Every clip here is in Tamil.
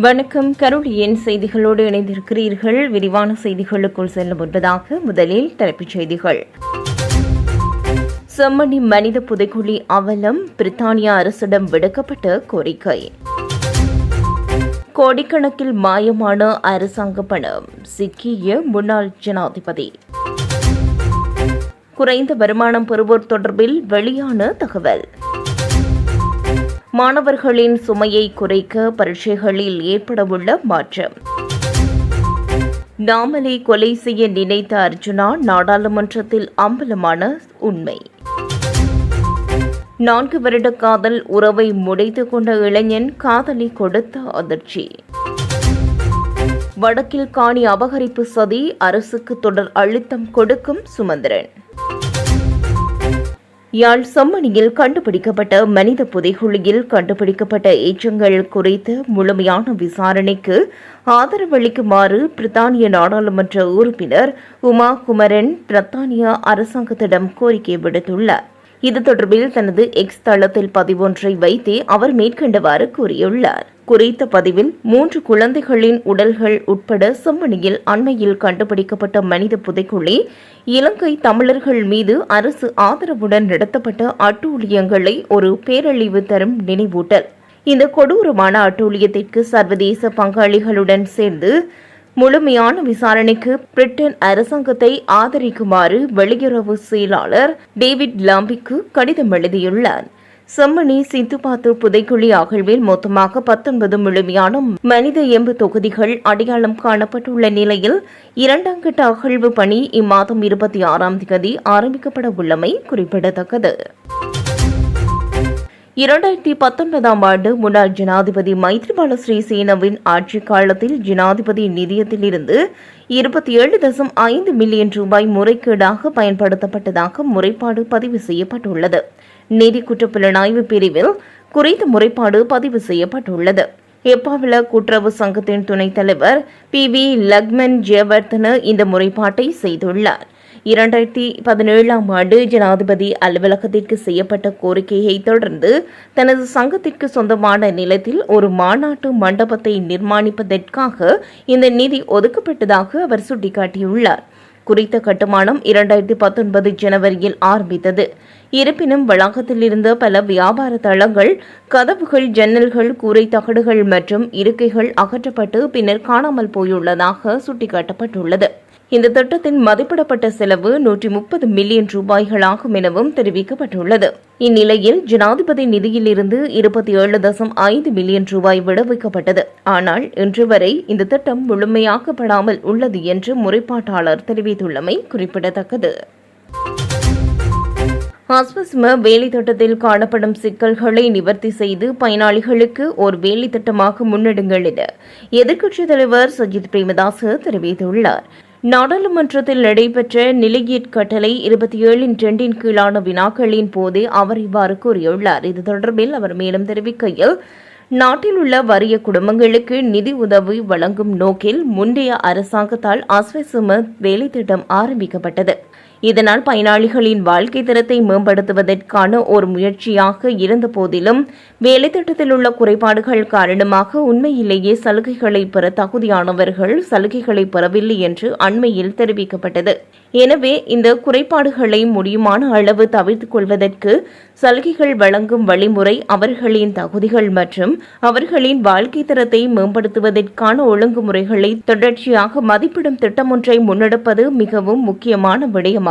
வணக்கம். கருளியின் செய்திகளோடு இணைந்திருக்கிறீர்கள். விரிவான செய்திகளுக்குள் செல்ல முன்பதாக முதலில் தலைப்புச் செய்திகள். செம்மணி மனித புதைக்குழி அவலம் பிரித்தானிய அரசிடம் விடுக்கப்பட்ட கோரிக்கை. கோடிக்கணக்கில் மாயமான அரசாங்க பணம் சிக்கிய முன்னாள் ஜனாதிபதி. குறைந்த வருமானம் பெறுவோர் தொடர்பில் வெளியான தகவல். மாணவர்களின் சுமையை குறைக்க பரீட்சைகளில் ஏற்படவுள்ள மாற்றம். நாமலை கொலை செய்ய நினைத்த அர்ஜுனா நாடாளுமன்றத்தில் அம்பலமான உண்மை. நான்கு வருட காதல் உறவை முடித்து கொண்ட இளைஞன் காதலி கொடுத்த அதிர்ச்சி. வடக்கில் காணி அபகரிப்பு சதி அரசுக்கு தொடர் அழுத்தம் கொடுக்கும் சுமந்திரன். யாழ் செம்மணியில் கண்டுபிடிக்கப்பட்ட மனித புதைகுழியில் கண்டுபிடிக்கப்பட்ட எச்சங்கள் குறித்த முழுமையான விசாரணைக்கு ஆதரவளிக்குமாறு பிரித்தானிய நாடாளுமன்ற உறுப்பினர் உமா குமரன் பிரித்தானிய அரசாங்கத்திடம் கோரிக்கை விடுத்துள்ளார். இது தொடர்பில் தனது எக்ஸ் தளத்தில் பதிவொன்றை வைத்தே அவர் மேற்கண்டவாறு கூறியுள்ளார். குறித்த பதிவில் மூன்று குழந்தைகளின் உடல்கள் உட்பட செம்மணியில் அண்மையில் கண்டுபிடிக்கப்பட்ட மனித புதைக்குழி இலங்கை தமிழர்கள் மீது அரசு ஆதரவுடன் நடத்தப்பட்ட அட்டூழியங்களை ஒரு பேரழிவு தரும் நினைவூட்டல். இந்த கொடூரமான அட்டூழியத்திற்கு சர்வதேச பங்காளிகளுடன் சேர்ந்து முழுமையான விசாரணைக்கு பிரிட்டன் அரசாங்கத்தை ஆதரிக்குமாறு வெளியுறவு செயலாளர் டேவிட் லாம்பிக்கு கடிதம் எழுதியுள்ளார். செம்மணி சித்துப்பாத்து புதைக்குழி அகழ்வில் மொத்தமாக பத்தொன்பது முழுமையான மனித எம்பு தொகுதிகள் அடையாளம் காணப்பட்டுள்ள நிலையில் இரண்டாம் கட்ட அகழ்வு பணி இம்மாதம் இருபத்தி ஆறாம் தேதி ஆரம்பிக்கப்பட உள்ளமை குறிப்பிடத்தக்கது. இரண்டாயிரத்தி பத்தொன்பதாம் ஆண்டு முன்னாள் ஜனாதிபதி மைத்ரிபால ஸ்ரீசேனவின் ஆட்சிக் காலத்தில் ஜனாதிபதி நிதியத்திலிருந்து இருபத்தி ஏழு தசம் ஐந்து மில்லியன் ரூபாய் முறைகேடாக பயன்படுத்தப்பட்டதாக முறைப்பாடு பதிவு செய்யப்பட்டுள்ளது. நிதி குற்றப்புலனாய்வு பிரிவில் குறித்த முறைப்பாடு பதிவு செய்யப்பட்டுள்ளது. எப்பாவில கூட்டுறவு சங்கத்தின் துணைத் தலைவர் பி வி லக்மன் ஜெயவர்தன இந்த முறைப்பாட்டை செய்துள்ளார். இரண்டாயிரத்தி பதினேழாம் ஆண்டு ஜனாதிபதி அலுவலகத்திற்கு செய்யப்பட்ட கோரிக்கையை தொடர்ந்து தனது சங்கத்திற்கு சொந்தமான நிலத்தில் ஒரு மாநாட்டு மண்டபத்தை நிர்மாணிப்பதற்காக இந்த நிதி ஒதுக்கப்பட்டதாக அவர் சுட்டிக்காட்டியுள்ளார். குறித்த கட்டுமானம் இரண்டாயிரத்தி பத்தொன்பது ஜனவரியில் ஆரம்பித்தது. இருப்பினும் வளாகத்தில் இருந்த பல வியாபார தளங்கள் கதவுகள் ஜன்னல்கள் கூரை தகடுகள் மற்றும் இருக்கைகள் அகற்றப்பட்டு பின்னர் காணாமல் போயுள்ளதாக சுட்டிக்காட்டப்பட்டுள்ளது. இந்த திட்டத்தின் மதிப்பிடப்பட்ட செலவு நூற்றி முப்பது மில்லியன் ரூபாய்களாகும் எனவும் தெரிவிக்கப்பட்டுள்ளது. இந்நிலையில் ஜனாதிபதி நிதியிலிருந்து இருபத்தி ஏழு தசம் ஐந்து மில்லியன் ரூபாய் விடுவிக்கப்பட்டது. ஆனால் இன்று வரை இந்த திட்டம் முழுமையாக்கப்படாமல் உள்ளது என்று முறைப்பாட்டாளர் தெரிவித்துள்ளமை குறிப்பிடத்தக்கது. ஆஸ்வஸ்ம வேலை திட்டத்தில் காணப்படும் சிக்கல்களை நிவர்த்தி செய்து பயனாளிகளுக்கு ஒரு வேலை திட்டமாக முன்னெடுங்கள் என எதிர்க்கட்சித் தலைவர் சஜித் பிரேமதாஸ் தெரிவித்துள்ளார். நாடாளுமன்றத்தில் நடைபெற்ற நிலையீட் கட்டளை இருபத்தி ஏழின் ட்ரெண்டின் கீழான வினாக்களின் போதே அவர் இவ்வாறு கூறியுள்ளார். இது தொடர்பில் அவர் மேலும் தெரிவிக்கையில் நாட்டில் உள்ள வறிய குடும்பங்களுக்கு நிதி உதவி வழங்கும் நோக்கில் முந்தைய அரசாங்கத்தால் அஸ்வசும வேலை திட்டம் ஆரம்பிக்கப்பட்டது. இதனால் பயனாளிகளின் வாழ்க்கை தரத்தை மேம்படுத்துவதற்கான ஒரு முயற்சியாக இருந்த போதிலும் உள்ள குறைபாடுகள் காரணமாக உண்மையிலேயே சலுகைகளை பெற தகுதியானவர்கள் சலுகைகளை பெறவில்லை என்று அண்மையில் தெரிவிக்கப்பட்டது. எனவே இந்த குறைபாடுகளை முடியுமான அளவு தவிர்த்துக் கொள்வதற்கு சலுகைகள் வழங்கும் வழிமுறை அவர்களின் தகுதிகள் மற்றும் அவர்களின் வாழ்க்கை தரத்தை மேம்படுத்துவதற்கான ஒழுங்குமுறைகளை தொடர்ச்சியாக மதிப்பிடும் திட்டமொன்றை முன்னெடுப்பது மிகவும் முக்கியமான விடயமாகும்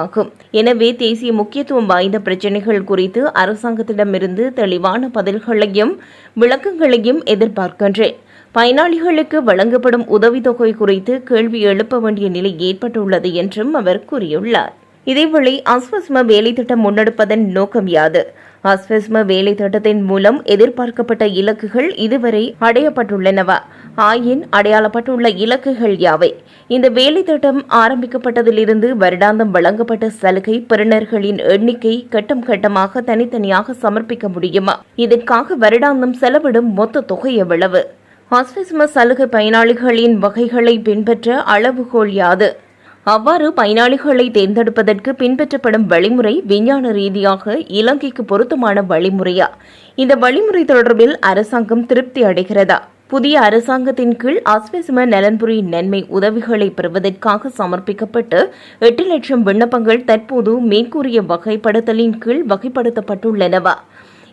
எனவே தேசிய முக்கியத்துவம் வாய்ந்த பிரச்சினைகள் குறித்து அரசாங்கத்திடமிருந்து தெளிவான பதில்களையும் விளக்கங்களையும் எதிர்பார்க்கின்றேன். பயனாளிகளுக்கு வழங்கப்படும் உதவித்தொகை குறித்து கேள்வி எழுப்ப வேண்டிய நிலை ஏற்பட்டுள்ளது என்றும் அவர் கூறியுள்ளார். இதேவேளை அஸ்வஸ்ம வேலை திட்டம் முன்னெடுப்பதன் நோக்கம் யாது? அஸ்வஸ்ம வேலை திட்டத்தின் மூலம் எதிர்பார்க்கப்பட்ட இலக்குகள் இதுவரை அடையப்பட்டுள்ளனவா? ஆயின் அடையாளப்பட்டுள்ள இலக்குகள் யாவை? இந்த வேலை திட்டம் ஆரம்பிக்கப்பட்டதிலிருந்து வருடாந்தம் வழங்கப்பட்ட சலுகை பெறுநர்களின் எண்ணிக்கை கட்டம் கட்டமாக தனித்தனியாக சமர்ப்பிக்க முடியுமா? இதற்காக வருடாந்தம் செலவிடும் மொத்த தொகை எவ்வளவு? ஆஸ்வஸ்ம சலுகை பயனாளிகளின் வகைகளை பின்பற்ற அளவுகோல் யாது? அவ்வாறு பயனாளிகளை தேர்ந்தெடுப்பதற்கு பின்பற்றப்படும் வழிமுறை விஞ்ஞான ரீதியாக இலங்கைக்கு பொருத்தமான வழிமுறையா? இந்த வழிமுறை தொடர்பில் அரசாங்கம் திருப்தி அடைகிறதா? புதிய அரசாங்கத்தின் கீழ் அஸ்வசிம நலன்புரி நன்மை உதவிகளை பெறுவதற்காக சமர்ப்பிக்கப்பட்டு எட்டு லட்சம் விண்ணப்பங்கள் தற்போது மேற்கூறிய வகைப்படுத்தலின் கீழ் வகைப்படுத்தப்பட்டுள்ளனவா.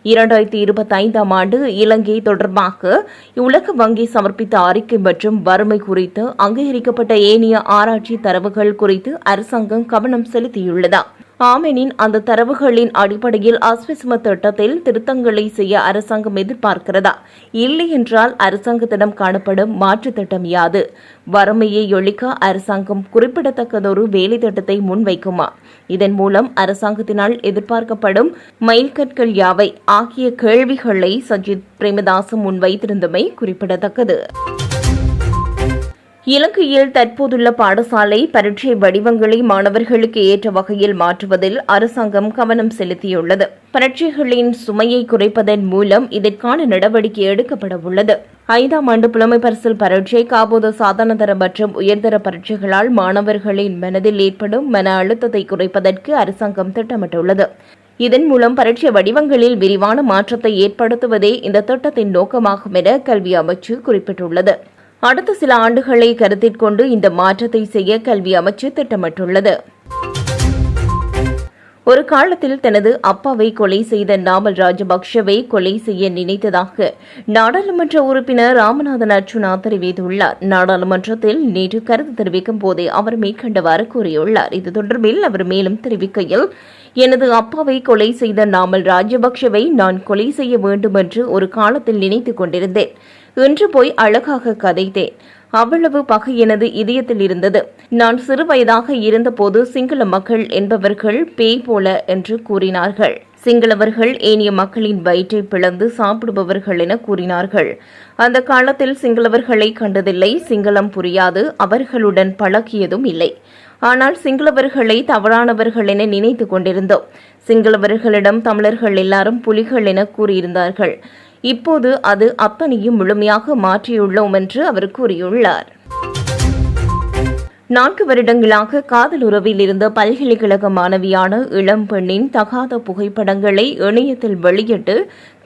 இரண்டாயிரத்தி இருபத்தைந்தாம் ஆண்டு இலங்கை தொடர்பாக உலக வங்கி சமர்ப்பித்த அறிக்கை மற்றும் வறுமை குறித்து அங்கீகரிக்கப்பட்ட ஏனைய ஆராய்ச்சி தரவுகள் குறித்து அரசாங்கம் கவனம் செலுத்தியுள்ளதா ஆமெனின் அந்த தரவுகளின் அடிப்படையில் அஸ்விஸ்ம திட்டத்தில் திருத்தங்களை செய்ய அரசாங்கம் எதிர்பார்க்கிறதா? இல்லை என்றால் அரசாங்கத்திடம் காணப்படும் மாற்று திட்டம் யாது? வறுமையை ஒழிக்க அரசாங்கம் குறிப்பிடத்தக்கதொரு வேலை திட்டத்தை முன்வைக்குமா? இதன் மூலம் அரசாங்கத்தினால் எதிர்பார்க்கப்படும் மைல்கற்கள் யாவை? ஆகிய கேள்விகளை சஜித் பிரேமதாசு முன்வைத்திருந்தமை குறிப்பிடத்தக்கது. இலங்கையில் தற்போதுள்ள பாடசாலை பரீட்சை வடிவங்களை மாணவர்களுக்கு ஏற்ற வகையில் மாற்றுவதில் அரசாங்கம் கவனம் செலுத்தியுள்ளது. பரீட்சைகளின் சுமையை குறைப்பதன் மூலம் இதற்கான நடவடிக்கை எடுக்கப்பட உள்ளது. ஐந்தாம் ஆண்டு புலமை பரிசில் பரீட்சை காபோத சாதாரணதர மற்றும் உயர்தர பரீட்சைகளால் மாணவர்களின் மனதில் ஏற்படும் மன அழுத்தத்தை குறைப்பதற்கு அரசாங்கம் திட்டமிட்டுள்ளது. இதன் மூலம் பரீட்சை வடிவங்களில் விரிவான மாற்றத்தை ஏற்படுத்துவதே இந்த திட்டத்தின் நோக்கமாகும் என கல்வி அமைச்சு குறிப்பிட்டுள்ளது. அடுத்த சில ஆண்டுகளை கருத்தில் கொண்டு இந்த மாற்றத்தை செய்ய கல்வி அமைச்சு திட்டமிட்டுள்ளது. ஒரு காலத்தில் தனது அப்பாவை கொலை செய்த நாமல் ராஜபக்ஷவை கொலை செய்ய நினைத்ததாக நாடாளுமன்ற உறுப்பினர் ராமநாதன் அர்ச்சுனா தெரிவித்துள்ளார். நாடாளுமன்றத்தில் நேற்று கருத்து தெரிவிக்கும் போதே அவர் மேற்கண்டவாறு கூறியுள்ளார். இது தொடர்பில் அவர் மேலும் தெரிவிக்கையில் எனது அப்பாவை கொலை செய்த நாமல் ராஜபக்ஷவை நான் கொலை செய்ய வேண்டும் என்று ஒரு காலத்தில் நினைத்துக் கொண்டிருந்தேன். இன்று போய் அழகாக கதைத்தேன். அவ்வளவு பகை எனது இதயத்தில் இருந்தது. நான் சிறு வயதாக இருந்தபோது சிங்கள மக்கள் என்பவர்கள் பேய் போல என்று கூறினார்கள். சிங்களவர்கள் ஏனைய மக்களின் வயிற்றை பிளந்து சாப்பிடுபவர்கள் என கூறினார்கள். அந்த காலத்தில் சிங்களவர்களை கண்டதில்லை சிங்களம் புரியாது அவர்களுடன் பழகியதும் இல்லை. ஆனால் சிங்களவர்களை தவறானவர்கள் என நினைத்து கொண்டிருந்தோம். சிங்களவர்களிடம் தமிழர்கள் எல்லாரும் புலிகள் என கூறியிருந்தார்கள். இப்போது அது அத்தனையும் முழுமையாக மாற்றியுள்ளோம் என்று அவர் கூறியுள்ளார். நான்கு வருடங்களாக காதல் உறவில் இருந்த பல்கலைக்கழக மாணவியான இளம் பெண்ணின் தகாத புகைப்படங்களை இணையத்தில் வெளியிட்டு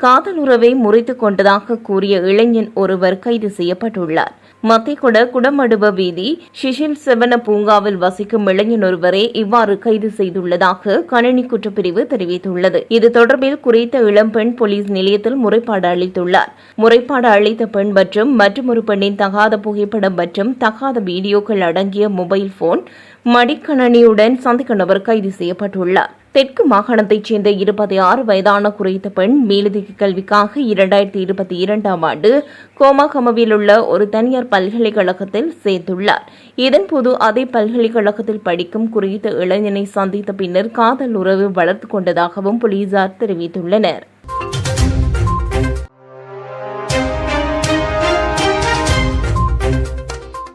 காதல் உறவை முறித்துக் கொண்டதாக கூறிய இளைஞன் ஒருவர் கைது செய்யப்பட்டுள்ளார். மத்திக்குட குடமடுவ வீதி ஷிஷில் செவன பூங்காவில் வசிக்கும் இளைஞன் ஒருவரே இவ்வாறு கைது செய்துள்ளதாக கணினி குற்றப்பிரிவு தெரிவித்துள்ளது. இது தொடர்பில் குறித்த இளம்பெண் போலீஸ் நிலையத்தில் முறைப்பாடு அளித்துள்ளார். முறைப்பாடு அளித்த பெண் மற்றும் மற்றொரு பெண்ணின் தகாத புகைப்படம் மற்றும் தகாத வீடியோக்கள் அடங்கிய மொபைல் போன் மடிக்கணனியுடன் சந்திக்கணவர் நபர் கைது செய்யப்பட்டுள்ளார். தெற்கு மாகாணத்தைச் சேர்ந்த இருபத்தி ஆறு வயதான குறித்த பெண் மேலதிக கல்விக்காக இரண்டாயிரத்தி இருபத்தி இரண்டாம் ஆண்டு கோமாகமவில் உள்ள ஒரு தனியார் பல்கலைக்கழகத்தில் சேர்த்துள்ளார். இதன்போது அதே பல்கலைக்கழகத்தில் படிக்கும் குறித்த இளைஞனை சந்தித்த பின்னர் காதல் உறவு வளர்த்துக் கொண்டதாகவும் போலீசார் தெரிவித்துள்ளனர்.